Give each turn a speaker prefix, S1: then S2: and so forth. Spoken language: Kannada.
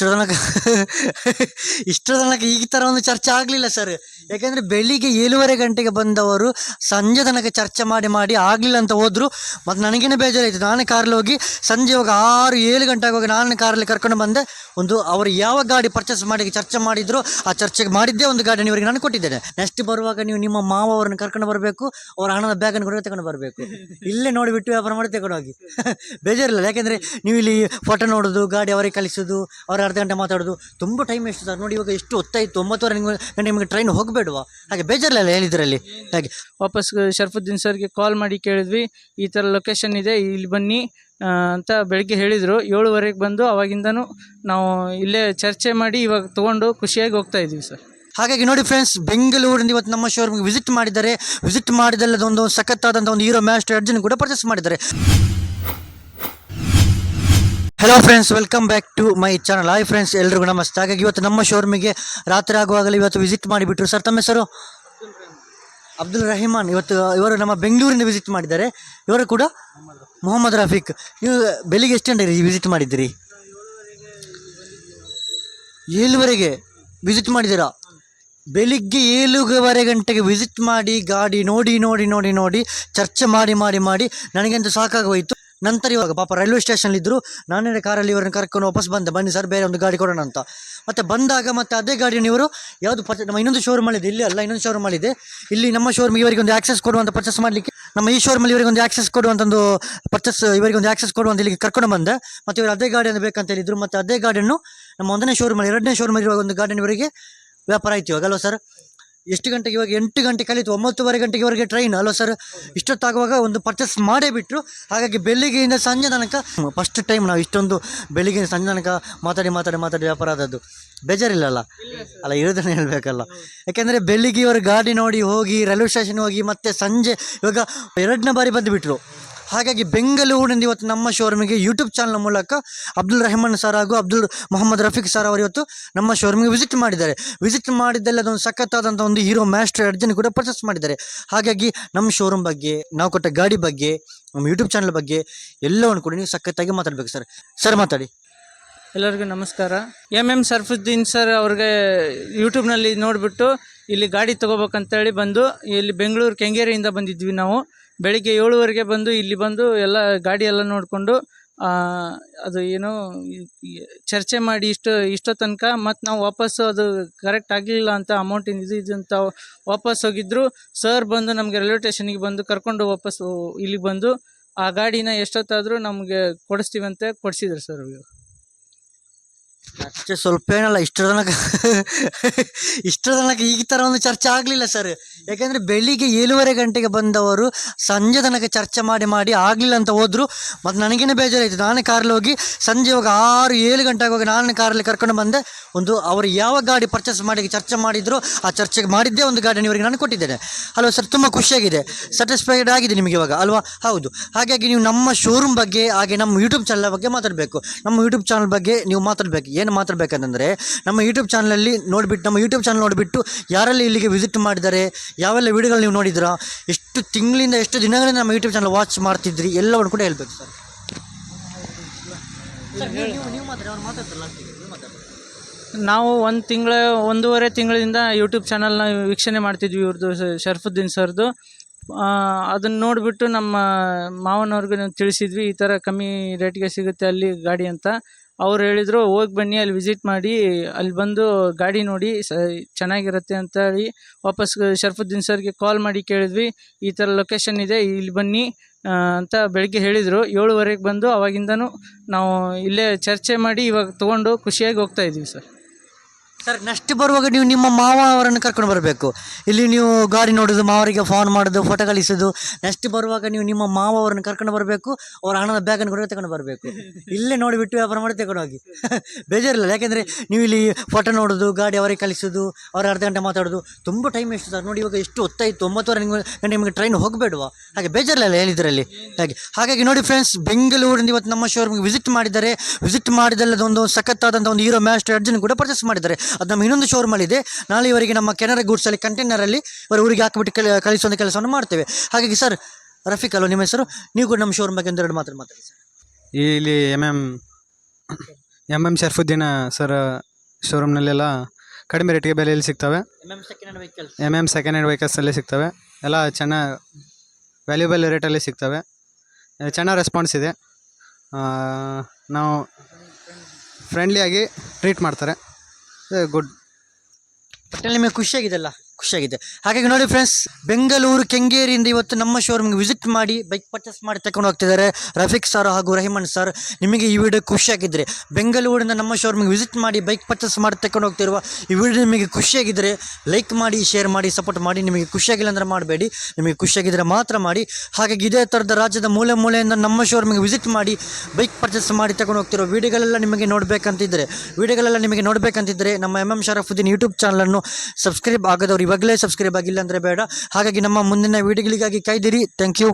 S1: ಇಷ್ಟರ ತನಕ ಇಷ್ಟರ ತನಕ ಈ ಥರ ಒಂದು ಚರ್ಚೆ ಆಗಲಿಲ್ಲ ಸರ್ ಯಾಕೆಂದರೆ ಬೆಳಿಗ್ಗೆ ಏಳುವರೆ ಗಂಟೆಗೆ ಬಂದವರು ಸಂಜೆ ತನಕ ಚರ್ಚೆ ಮಾಡಿ ಮಾಡಿ ಆಗಲಿಲ್ಲ ಅಂತ ಹೋದರು. ಮತ್ತು ನನಗೇನೆ ಬೇಜಾರಾಯಿತು. ನಾನೇ ಕಾರಲ್ಲಿ ಹೋಗಿ ಸಂಜೆ ಹೋಗಿ ಆರು, ಏಳು ಗಂಟೆಗೆ ಹೋಗಿ ನಾನು ಕಾರಲ್ಲಿ ಕರ್ಕೊಂಡು ಬಂದೆ. ಒಂದು ಅವರು ಯಾವ ಗಾಡಿ ಪರ್ಚೇಸ್ ಮಾಡಿ ಚರ್ಚೆ ಮಾಡಿದ್ರು, ಆ ಚರ್ಚೆಗೆ ಮಾಡಿದ್ದೇ ಒಂದು ಗಾಡಿ ಇವರಿಗೆ ನಾನು ಕೊಟ್ಟಿದ್ದೇನೆ. ನೆಕ್ಸ್ಟ್ ಬರುವಾಗ ನೀವು ನಿಮ್ಮ ಮಾವ ಅವರನ್ನು ಕರ್ಕೊಂಡು ಬರಬೇಕು, ಅವರ ಹಣದ ಬ್ಯಾಗನ್ನು ಕೂಡ ತಗೊಂಡು ಬರಬೇಕು. ಇಲ್ಲೇ ನೋಡಿಬಿಟ್ಟು ವ್ಯಾಪಾರ ಮಾಡಿ ತಗೊಂಡು ಹೋಗಿ. ಬೇಜಾರಿಲ್ಲ. ಯಾಕೆಂದರೆ ನೀವು ಇಲ್ಲಿ ಫೋಟೋ ನೋಡೋದು, ಗಾಡಿ ಅವರಿಗೆ ಕಲಿಸೋದು ಅವ್ರ ಅರ್ಧ ಗಂಟೆ ಮಾತಾಡೋದು. ತುಂಬ ಟೈಮ್ ಎಷ್ಟು ಸರ್. ನೋಡಿ ಇವಾಗ ಎಷ್ಟು ಹೊತ್ತಾಯಿತು. ಒಂಬತ್ತುವರೆ ನಿಮ್ಗೆ ಗಂಟೆ ನಿಮಗೆ ಟ್ರೈನ್ ಹೋಗಬೇಡವಾ. ಹಾಗೆ ಬೇಜಾರಲ್ಲ ಹೇಳಿದ್ರಲ್ಲಿ. ಹಾಗೆ.
S2: ವಾಪಸ್ ಶರ್ಫುದ್ದೀನ್ ಸರ್ಗೆ ಕಾಲ್ ಮಾಡಿ ಕೇಳಿದ್ವಿ. ಈ ಥರ ಲೊಕೇಶನ್ ಇದೆ ಇಲ್ಲಿ ಬನ್ನಿ ಅಂತ ಬೆಳಿಗ್ಗೆ ಹೇಳಿದರು. ಏಳುವರೆಗೆ ಬಂದು ಅವಾಗಿಂದನೂ ನಾವು ಇಲ್ಲೇ ಚರ್ಚೆ ಮಾಡಿ ಇವಾಗ ತೊಗೊಂಡು ಖುಷಿಯಾಗಿ ಹೋಗ್ತಾ ಇದ್ದೀವಿ ಸರ್.
S1: ಹಾಗಾಗಿ ನೋಡಿ ಫ್ರೆಂಡ್ಸ್ ಬೆಂಗಳೂರಿನಿಂದ ಇವತ್ತು ನಮ್ಮ ಶೋರೂಮ್ಗೆ ವಿಸಿಟ್ ಮಾಡಿದ್ದಾರೆ. ವಿಸಿಟ್ ಮಾಡಿದಲ್ಲದೊಂದು ಸಖತ್ತಾದಂಥ ಒಂದು ಹೀರೋ ಮ್ಯಾಸ್ಟರ್ ಅರ್ಜುನ್ ಕೂಡ ಪರ್ಚೇಸ್ ಮಾಡಿದ್ದಾರೆ. Hello friends welcome back to my channel hi friends ಎಲ್ರಿಗೂ ನಮಸ್ತೆ. ಹಾಗಾಗಿ ಇವತ್ತು ನಮ್ಮ ಶೋರೂಮಿಗೆ ರಾತ್ರಿ ಆಗುವಾಗಲೇ ಇವತ್ತು ವಿಸಿಟ್ ಮಾಡಿಬಿಟ್ರು. ಸರ್ ತಮ್ಮ ಹೆಸರು? ಅಬ್ದುಲ್ ರಹಿಮಾನ್. ಇವತ್ತು ಇವರು ನಮ್ಮ ಬೆಂಗಳೂರಿಂದ ವಿಸಿಟ್ ಮಾಡಿದ್ದಾರೆ. ಇವರು ಕೂಡ ಮೊಹಮ್ಮದ್ ರಫೀಕ್. ನೀವು ಬೆಳಿಗ್ಗೆ ಎಷ್ಟು ಗಂಟೆಗೆ ವಿಸಿಟ್ ಮಾಡಿದ್ದೀರಿ? ಏಳುವರೆಗೆ ವಿಸಿಟ್ ಮಾಡಿದ್ದೀರಾ? ಬೆಳಿಗ್ಗೆ ಏಳುವರೆ ಗಂಟೆಗೆ ವಿಸಿಟ್ ಮಾಡಿ, ಗಾಡಿ ನೋಡಿ ನೋಡಿ ನೋಡಿ ನೋಡಿ, ಚರ್ಚೆ ಮಾಡಿ ಮಾಡಿ ಮಾಡಿ ನನಗಂತೂ ಸಾಕಾಗೋಯಿತು ನಂತರ ಇವಾಗ ಪಾಪ ರೈಲ್ವೆ ಸ್ಟೇಷನ್ ಇದ್ರು ನಾನೇ ಕಾರಲ್ಲಿ ಇವರನ್ನು ಕರ್ಕೊಂಡು ವಾಪಸ್ ಬಂದೆ. ಬನ್ನಿ ಸರ್, ಬೇರೆ ಒಂದು ಗಾಡಿ ಕೊಡೋಣ ಅಂತ. ಮತ್ತೆ ಬಂದಾಗ ಮತ್ತೆ ಅದೇ ಗಾಡಿಯನ್ನು ಇವರು ಯಾವುದು ಪರ್ಚೆ ನಮ್ಮ ಇನ್ನೊಂದು ಶೋರೂಮ್ ಇದೆ. ಇಲ್ಲಿ ಅಲ್ಲ, ಇನ್ನೊಂದು ಶೋರೂಮ್ ಇದೆ. ಇಲ್ಲಿ ನಮ್ಮ ಶೋರೂಮ್ ಇವರಿಗೆ ಒಂದು ಆಕ್ಸೆಸ್ ಕೊಡುವಂಥ ಪರ್ಚೇಸ್ ಮಾಡಲಿಕ್ಕೆ ನಮ್ಮ ಈ ಶೋರೂಮಲ್ಲಿ ಇವರಿಗೆ ಒಂದು ಆಕ್ಸೆಸ್ ಕೊಡುವಂತ ಒಂದು ಪರ್ಚೇಸ್ ಇವರಿಗೆ ಒಂದು ಆಕ್ಸೆಸ್ ಕೊಡುವಂತ ಇಲ್ಲಿಗೆ ಕರ್ಕೊಂಡು ಬಂದೆ. ಮತ್ತೆ ಇವರು ಅದೇ ಗಾಡಿಯನ್ನು ಬೇಕಂತ ಹೇಳಿದ್ರು. ಮತ್ತೆ ಅದೇ ಗಾಡಿಯನ್ನು ನಮ್ಮ ಒಂದನೇ ಶೋರೂಮಲ್ಲಿ ಎರಡನೇ ಶೋರೂಮಲ್ಲಿ ಇವಾಗ ಒಂದು ಗಾಡಿಯನ್ನು ಇವರಿಗೆ ವ್ಯಾಪಾರ ಆಯ್ತು ಇವಾಗ ಅಲ್ವಾ ಸರ್? ಎಷ್ಟು ಗಂಟೆಗೆ ಇವಾಗ ಎಂಟು ಗಂಟೆ ಕಲಿತು, ಒಂಬತ್ತುವರೆ ಗಂಟೆಗೆವರೆಗೆ ಟ್ರೈನ್ ಅಲ್ವಾ ಸರ್ ಇಷ್ಟೊತ್ತಾಗುವಾಗ ಒಂದು ಪರ್ಚೇಸ್ ಮಾಡೇ ಬಿಟ್ಟರು ಹಾಗಾಗಿ ಬೆಳಿಗ್ಗೆಯಿಂದ ಸಂಜೆ ತನಕ ಫಸ್ಟ್ ಟೈಮ್ ನಾವು ಇಷ್ಟೊಂದು ಬೆಳಿಗ್ಗೆ ಸಂಜೆ ತನಕ ಮಾತಾಡಿ ಮಾತಾಡಿ ಮಾತಾಡಿ ವ್ಯಾಪಾರ ಆದದ್ದು. ಬೇಜಾರಿಲ್ಲಲ್ಲ? ಅಲ್ಲ, ಇರೋದನ್ನ ಹೇಳಬೇಕಲ್ಲ. ಯಾಕೆಂದರೆ ಬೆಳಿಗ್ಗೆ ಇವರು ಗಾಡಿ ನೋಡಿ ಹೋಗಿ, ರೈಲ್ವೆ ಸ್ಟೇಷನ್ ಹೋಗಿ ಮತ್ತೆ ಸಂಜೆ ಇವಾಗ ಎರಡನೇ ಬಾರಿ ಬಂದುಬಿಟ್ರು. ಹಾಗಾಗಿ ಬೆಂಗಳೂರಿನಿಂದ ಇವತ್ತು ನಮ್ಮ ಶೋರೂಮಿಗೆ ಯೂಟ್ಯೂಬ್ ಚಾನಲ್ ಮೂಲಕ ಅಬ್ದುಲ್ ರೆಹಮಾನ್ ಸರ್ ಹಾಗೂ ಅಬ್ದುಲ್ ಮೊಹಮ್ಮದ್ ರಫೀಕ್ ಸರ್ ಅವರು ಇವತ್ತು ನಮ್ಮ ಶೋರೂಮಿಗೆ ವಿಸಿಟ್ ಮಾಡಿದ್ದಾರೆ. ವಿಸಿಟ್ ಮಾಡಿದ್ದಲ್ಲಿ ಅದೊಂದು ಸಖತ್ತಾದಂಥ ಒಂದು ಹೀರೋ ಮ್ಯಾಸ್ಟರ್ ಅರ್ಜನ್ ಕೂಡ ಪರ್ಚೇಸ್ ಮಾಡಿದ್ದಾರೆ. ಹಾಗಾಗಿ ನಮ್ಮ ಶೋರೂಮ್ ಬಗ್ಗೆ, ನಾವು ಕೊಟ್ಟ ಗಾಡಿ ಬಗ್ಗೆ, ನಮ್ಮ ಯೂಟ್ಯೂಬ್ ಚಾನಲ್ ಬಗ್ಗೆ ಎಲ್ಲವನ್ನು ಕೂಡ ನೀವು ಸಖತ್ತಾಗಿ ಮಾತಾಡಬೇಕು ಸರ್ ಸರ್ ಮಾತಾಡಿ.
S2: ಎಲ್ಲರಿಗೂ ನಮಸ್ಕಾರ. ಎಂ ಎಂ ಸರ್ಫುದ್ದೀನ್ ಸರ್ ಅವ್ರಿಗೆ ಯೂಟ್ಯೂಬ್ನಲ್ಲಿ ನೋಡಿಬಿಟ್ಟು ಇಲ್ಲಿ ಗಾಡಿ ತೊಗೋಬೇಕಂತೇಳಿ ಬಂದು ಇಲ್ಲಿ ಬೆಂಗಳೂರು ಕೆಂಗೇರಿಯಿಂದ ಬಂದಿದ್ವಿ ನಾವು. ಬೆಳಿಗ್ಗೆ ಏಳುವರೆಗೆ ಬಂದು, ಇಲ್ಲಿ ಬಂದು ಎಲ್ಲ ಗಾಡಿ ಎಲ್ಲ ನೋಡಿಕೊಂಡು ಅದು ಏನು ಚರ್ಚೆ ಮಾಡಿ ಇಷ್ಟು, ಇಷ್ಟೋ ತನಕ ಮತ್ತು ನಾವು ವಾಪಸ್ಸು ಅದು ಕರೆಕ್ಟ್ ಆಗಲಿಲ್ಲ ಅಂತ ಅಮೌಂಟಿನ ಇದು ಇದು ಅಂತ ವಾಪಸ್ ಹೋಗಿದ್ರು. ಸರ್ ಬಂದು ನಮಗೆ ರೈಲ್ವೆ ಸ್ಟೇಷನಿಗೆ ಬಂದು ಕರ್ಕೊಂಡು ವಾಪಸ್ಸು ಇಲ್ಲಿಗೆ ಬಂದು, ಆ ಗಾಡಿನ ಎಷ್ಟೊತ್ತಾದರೂ ನಮಗೆ ಕೊಡಿಸ್ತೀವಂತೆ ಕೊಡಿಸಿದ್ರು ಸರ್ ಅವರು.
S1: ಅಷ್ಟೇ ಸ್ವಲ್ಪ ಏನಲ್ಲ ಇಷ್ಟರ ತನಕ ಇಷ್ಟರ ತನಕ ಈ ಥರ ಒಂದು ಚರ್ಚೆ ಆಗಲಿಲ್ಲ ಸರ್ ಯಾಕೆಂದರೆ ಬೆಳಿಗ್ಗೆ ಏಳುವರೆ ಗಂಟೆಗೆ ಬಂದವರು ಸಂಜೆ ತನಕ ಚರ್ಚೆ ಮಾಡಿ ಮಾಡಿ ಆಗಲಿಲ್ಲ ಅಂತ ಹೋದರು. ಮತ್ತು ನನಗೇನೆ ಬೇಜಾರಾಯಿತು. ನಾನೇ ಕಾರಲ್ಲಿ ಹೋಗಿ ಸಂಜೆ ಹೋಗಿ ಆರು, ಏಳು ಗಂಟೆಗೆ ಹೋಗಿ ನಾನೇ ಕಾರಲ್ಲಿ ಕರ್ಕೊಂಡು ಬಂದೆ. ಒಂದು ಅವರು ಯಾವ ಗಾಡಿ ಪರ್ಚೇಸ್ ಮಾಡಿ ಚರ್ಚೆ ಮಾಡಿದ್ರು, ಆ ಚರ್ಚೆಗೆ ಮಾಡಿದ್ದೇ ಒಂದು ಗಾಡಿ ಇವರಿಗೆ ನಾನು ಕೊಟ್ಟಿದ್ದೇನೆ. ಅಲ್ವಾ ಸರ್ ತುಂಬ ಖುಷಿಯಾಗಿದೆ. ಸ್ಯಾಟಿಸ್ಫೈಡ್ ಆಗಿದೆ ನಿಮಗೆ ಇವಾಗ, ಅಲ್ವಾ? ಹೌದು. ಹಾಗಾಗಿ ನೀವು ನಮ್ಮ ಶೋರೂಮ್ ಬಗ್ಗೆ, ಹಾಗೆ ನಮ್ಮ ಯೂಟ್ಯೂಬ್ ಚಾನಲ್ ಬಗ್ಗೆ ಮಾತಾಡಬೇಕು. ನಮ್ಮ ಯೂಟ್ಯೂಬ್ ಚಾನಲ್ ಬಗ್ಗೆ ನೀವು ಮಾತಾಡಬೇಕು. ಏನು ಮಾತಾಡಬೇಕಂತಂದರೆ ನಮ್ಮ ಯೂಟ್ಯೂಬ್ ಚಾನಲಲ್ಲಿ ನೋಡಿಬಿಟ್ಟು ನಮ್ಮ ಯೂಟ್ಯೂಬ್ ಚಾನಲ್ ನೋಡಿಬಿಟ್ಟು ಯಾರೆಲ್ಲ ಇಲ್ಲಿಗೆ ವಿಸಿಟ್ ಮಾಡಿದ್ದಾರೆ ಯಾವೆಲ್ಲ ವೀಡಿಯೋಗಳು ನೀವು ನೋಡಿದ್ದೀರಾ ಎಷ್ಟು ತಿಂಗಳಿಂದ ಎಷ್ಟು ದಿನಗಳಿಂದ ನಮ್ಮ ಯೂಟ್ಯೂಬ್ ಚಾನಲ್ ವಾಚ್ ಮಾಡ್ತಿದ್ರಿ ಎಲ್ಲವನ್ನು ಕೂಡ ಹೇಳ್ಬೇಕು ಸರ್. ನೀವು
S2: ಒಂದು ತಿಂಗಳ ಒಂದೂವರೆ ತಿಂಗಳಿಂದ ಯೂಟ್ಯೂಬ್ ಚಾನಲ್ನ ವೀಕ್ಷಣೆ ಮಾಡ್ತಿದ್ವಿ ಇವ್ರದ್ದು ಶರ್ಫುದ್ದೀನ್ ಸರ್ದು. ಅದನ್ನು ನೋಡಿಬಿಟ್ಟು ನಮ್ಮ ಮಾವನವ್ರಿಗೆ ನಾವು ತಿಳಿಸಿದ್ವಿ ಈ ಥರ ಕಮ್ಮಿ ರೇಟ್ಗೆ ಸಿಗುತ್ತೆ ಅಲ್ಲಿ ಗಾಡಿ ಅಂತ. ಅವ್ರು ಹೇಳಿದರು, ಹೋಗಿ ಬನ್ನಿ, ಅಲ್ಲಿ ವಿಸಿಟ್ ಮಾಡಿ, ಅಲ್ಲಿ ಬಂದು ಗಾಡಿ ನೋಡಿ, ಸ, ಚೆನ್ನಾಗಿರುತ್ತೆ ಅಂತ ಹೇಳಿ ವಾಪಸ್ ಶರ್ಫುದ್ದೀನ್ ಸರ್ಗೆ ಕಾಲ್ ಮಾಡಿ ಕೇಳಿದ್ವಿ. ಈ ಥರ ಲೊಕೇಶನ್ ಇದೆ, ಇಲ್ಲಿ ಬನ್ನಿ ಅಂತ ಬೆಳಗ್ಗೆ ಹೇಳಿದರು. ಏಳುವರೆಗೆ ಬಂದು ಅವಾಗಿಂದನೂ ನಾವು ಇಲ್ಲೇ ಚರ್ಚೆ ಮಾಡಿ ಇವಾಗ ತೊಗೊಂಡು ಖುಷಿಯಾಗಿ ಹೋಗ್ತಾ ಇದ್ದೀವಿ ಸರ್.
S1: ಸರ್ ನೆಕ್ಸ್ಟ್ ಬರುವಾಗ ನೀವು ನಿಮ್ಮ ಮಾವ ಅವರನ್ನು ಕರ್ಕೊಂಡು ಬರಬೇಕು. ಇಲ್ಲಿ ನೀವು ಗಾಡಿ ನೋಡೋದು, ಮಾವರಿಗೆ ಫೋನ್ ಮಾಡೋದು ಫೋಟೋ ಕಳಿಸೋದು. ನೆಕ್ಸ್ಟ್ ಬರುವಾಗ ನೀವು ನಿಮ್ಮ ಮಾವ ಅವರನ್ನು ಕರ್ಕೊಂಡು ಬರಬೇಕು. ಅವರ ಹಣದ ಬ್ಯಾಗನ್ನು ಕೂಡ ತಗೊಂಡು ಬರಬೇಕು. ಇಲ್ಲೇ ನೋಡಿಬಿಟ್ಟು ವ್ಯಾಪಾರ ಮಾಡಿ ತಗೊಂಡು ಹೋಗಿ. ಬೇಜಾರಿಲ್ಲ. ಯಾಕೆಂದರೆ ನೀವು ಇಲ್ಲಿ ಫೋಟೋ ನೋಡೋದು, ಗಾಡಿ ಅವರಿಗೆ ಕಳಿಸೋದು, ಅವ್ರ ಅರ್ಧ ಗಂಟೆ ಮಾತಾಡೋದು. ತುಂಬ ಟೈಮ್ ಎಷ್ಟು ಸರ್? ನೋಡಿ ಇವಾಗ ಎಷ್ಟು ಹೊತ್ತಾಯಿತು? ಒಂಬತ್ತುವರೆ ಗಂಟೆ ನಿಮಗೆ ಟ್ರೈನ್ ಹೋಗಬೇಡವಾ? ಹಾಗೆ ಬೇಜಾರಿಲ್ಲ ಹೇಳಿದ್ರಲ್ಲಿ ಹಾಗೆ, ಹಾಗಾಗಿ ನೋಡಿ ಫ್ರೆಂಡ್ಸ್ ಬೆಂಗಳೂರಿಂದ ಇವತ್ತು ನಮ್ಮ ಶೋರೂಮ್ಗೆ ವಿಸಿಟ್ ಮಾಡಿದ್ದಾರೆ. ವಿಸಿಟ್ ಮಾಡಿದಲ್ಲದೊಂದು ಸಖತ್ತಾದಂಥ ಒಂದು ಹೀರೋ ಮ್ಯಾಸ್ಟರ್ ಅರ್ಜುನ್ ಕೂಡ ಪರ್ಚೇಸ್ ಮಾಡಿದ್ದಾರೆ. ಅದು ನಮ್ಮ ಇನ್ನೊಂದು ಶೋರೂಮ್ ಇದೆ. ನಾಳೆ ಇವರಿಗೆ ನಮ್ಮ ಕೆನರಾ ಗೂಡ್ಸಲ್ಲಿ ಕಂಟೈನರಲ್ಲಿ ಇವರು ಊರಿಗೆ ಹಾಕಿಬಿಟ್ಟು ಕಲಿ ಕಳಿಸುವಂಥ ಕೆಲಸವನ್ನು ಮಾಡ್ತೇವೆ. ಹಾಗಾಗಿ ಸರ್ ರಫೀಕ್ ಅಲ್ವ ನಿಮ್ಮ ಹೆಸರು? ನೀವು ಕೂಡ ನಮ್ಮ ಶೋರೂಮ್ ಬಗ್ಗೆ ಒಂದೆರಡು ಮಾತ್ರ ಮಾತಾಡಿ ಸರ್
S3: ಇಲ್ಲಿ M M M M Sharfuddin sir ಶೋರೂಮ್ನಲ್ಲೆಲ್ಲ ಕಡಿಮೆ ರೇಟಿಗೆ ಬೆಲೆಯಲ್ಲಿ ಸಿಗ್ತವೆ. ಎಂ ಎಂ ಸೆಕೆಂಡ್ ಹ್ಯಾಂಡ್ ವೆಹಿಕಲ್ಸಲ್ಲಿ ಸಿಗ್ತವೆ. ಎಲ್ಲ ಚೆನ್ನಾಗಿ ವ್ಯಾಲ್ಯೂಬಲ್ ರೇಟಲ್ಲಿ ಸಿಗ್ತವೆ. ಚೆನ್ನಾಗಿ ರೆಸ್ಪಾನ್ಸ್ ಇದೆ. ನಾವು ಫ್ರೆಂಡ್ಲಿಯಾಗಿ ಟ್ರೀಟ್ ಮಾಡ್ತಾರೆ. ಗುಡ್.
S1: ಒಟ್ಟಲ್ಲಿ ನಿಮಗೆ ಖುಷಿಯಾಗಿದೆಲ್ಲ ಖುಷಿಯಾಗಿದೆ. ಹಾಗಾಗಿ ನೋಡಿ ಫ್ರೆಂಡ್ಸ್ ಬೆಂಗಳೂರು, ಕೆಂಗೇರಿಯಿಂದ ಇವತ್ತು ನಮ್ಮ ಶೋರೂಮ್ಗೆ ವಿಸಿಟ್ ಮಾಡಿ ಬೈಕ್ ಪರ್ಚೇಸ್ ಮಾಡಿ ತಗೊಂಡು ಹೋಗ್ತಿದ್ದಾರೆ ರಫೀಕ್ ಸರ್ ಹಾಗೂ ರಹಿಮನ್ ಸರ್ ನಿಮಗೆ ಈ ವಿಡಿಯೋ ಖುಷಿಯಾಗಿದ್ದರೆ ಬೆಂಗಳೂರಿನ ನಮ್ಮ ಶೋರೂಮ್ಗೆ ವಿಸಿಟ್ ಮಾಡಿ ಬೈಕ್ ಪರ್ಚೇಸ್ ಮಾಡಿ ತಗೊಂಡು ಹೋಗ್ತಿರುವ ಈ ವಿಡಿಯೋ ನಿಮಗೆ ಖುಷಿಯಾಗಿದ್ದರೆ ಲೈಕ್ ಮಾಡಿ ಶೇರ್ ಮಾಡಿ ಸಪೋರ್ಟ್ ಮಾಡಿ, ನಿಮಗೆ ಖುಷಿಯಾಗಿಲ್ಲ ಅಂದರೆ ಮಾಡಬೇಡಿ. ನಿಮಗೆ ಖುಷಿಯಾಗಿದ್ದರೆ ಮಾತ್ರ ಮಾಡಿ. ಹಾಗಾಗಿ ಇದೇ ಥರದ ರಾಜ್ಯದ ಮೂಲೆ ಮೂಲೆಯಿಂದ ನಮ್ಮ ಶೋರೂಮ್ಗೆ ವಿಸಿಟ್ ಮಾಡಿ ಬೈಕ್ ಪರ್ಚೇಸ್ ಮಾಡಿ ತಗೊಂಡು ಹೋಗ್ತಿರೋ ವಿಡಿಯೋಗಳೆಲ್ಲ ನಿಮಗೆ ನೋಡಬೇಕಂತಿದ್ದರೆ ವಿಡಿಯೋಗಳೆಲ್ಲ ನಿಮಗೆ ನೋಡಬೇಕಂತಿದ್ದರೆ ನಮ್ಮ ಎಂ ಎಂ ಶರಫುದ್ದೀನ್ ಯೂಟ್ಯೂಬ್ ಚಾನಲನ್ನು ಸಬ್ಸ್ಕ್ರೈಬ್ ಆಗದವ್ರು ಇವಾಗಲೇ ಸಬ್ಸ್ಕ್ರೈಬ್ ಆಗಿಲ್ಲ ಅಂದರೆ ಬೇಡ. ಹಾಗಾಗಿ ನಮ್ಮ ಮುಂದಿನ ವೀಡಿಯೋಗಳಿಗಾಗಿ ಕಾಯ್ದಿರಿ. Thank you